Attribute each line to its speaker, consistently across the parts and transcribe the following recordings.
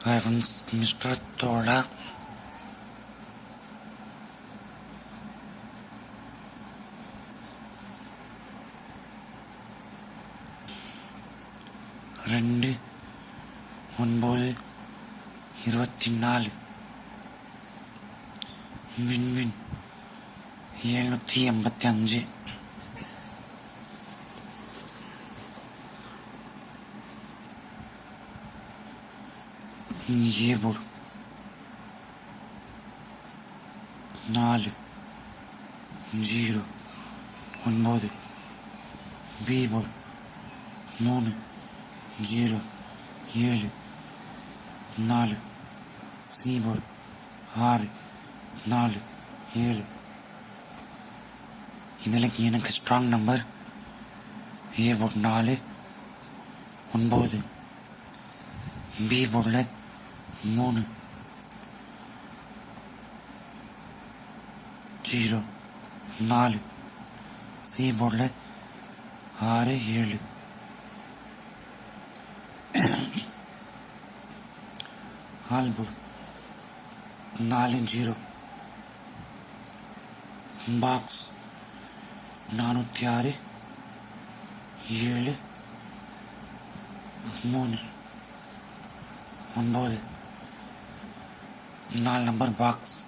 Speaker 1: Evans, Mr. Tola. ரெண்டு ஒன்பது இருபத்தி நாலு விண்வின் எழுநூற்றி எண்பத்தி அஞ்சு ஏ நாலு ஜீரோ ஒன்பது பி மூணு ஜீரோ ஏழு நாலு சி ஆறு நாலு ஏழு இதில் எனக்கு ஸ்ட்ராங் நம்பர் ஏ போர்டு நாலு ஒன்பது பி போர்டில் மூணு ஜீரோ நாலு சி போர்டில் ஆறு ஏழு ஆல்போர்ட் நாலு ஜீரோ பாக்ஸ் நானூற்றி ஆறு ஏழு மூணு ஒன்பது நாலு நம்பர் பாக்ஸ்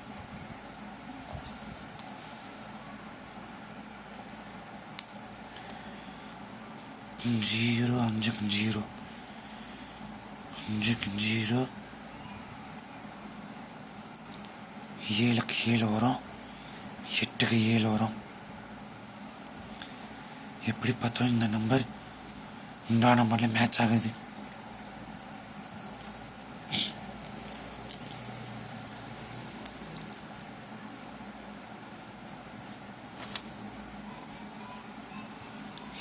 Speaker 1: ஜீரோ அஞ்சுக்கு ஜீரோ. அஞ்சுக்கு ஜீரோ. ஏழுக்கு ஏழு வரும். எட்டுக்கு ஏழு வரும். எப்படி பார்த்தோம் இந்த நம்பர் இந்த நம்பரில் மேட்ச் ஆகுது.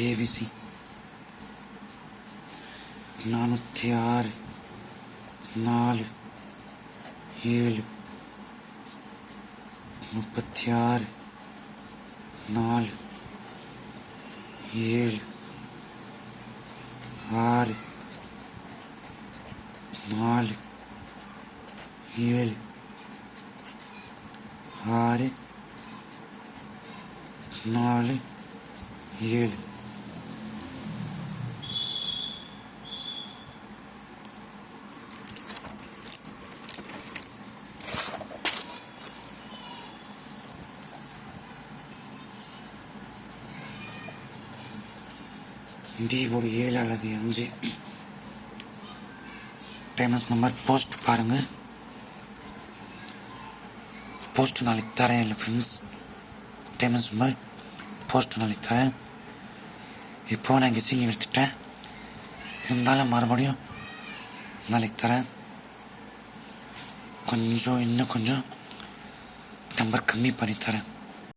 Speaker 1: ஏபிசி நானூற்றி ஆறு நாலு ஏழு முப்பத்தி ஆறு நாலு ஏழு ஆறு நாலு ஏழு ஆறு நாலு ஏழு இண்டி ஒரு ஏழு அல்லது அஞ்சு டைமஸ் நம்பர் போஸ்ட் பாருங்க போஸ்ட் நாளைக்கு தரேன் இல்லை ஃப்ரெண்ட்ஸ் டைமஸ் நம்பர் போஸ்ட் நாளைக்கு தரேன் இப்போ நான் கெஸ்ஸிங் எடுத்துட்டேன் இருந்தாலும் மறுபடியும் நாளைக்கு தரேன் கொஞ்சம் இன்னும் கொஞ்சம் நம்பர் கம்மி பண்ணி தரேன்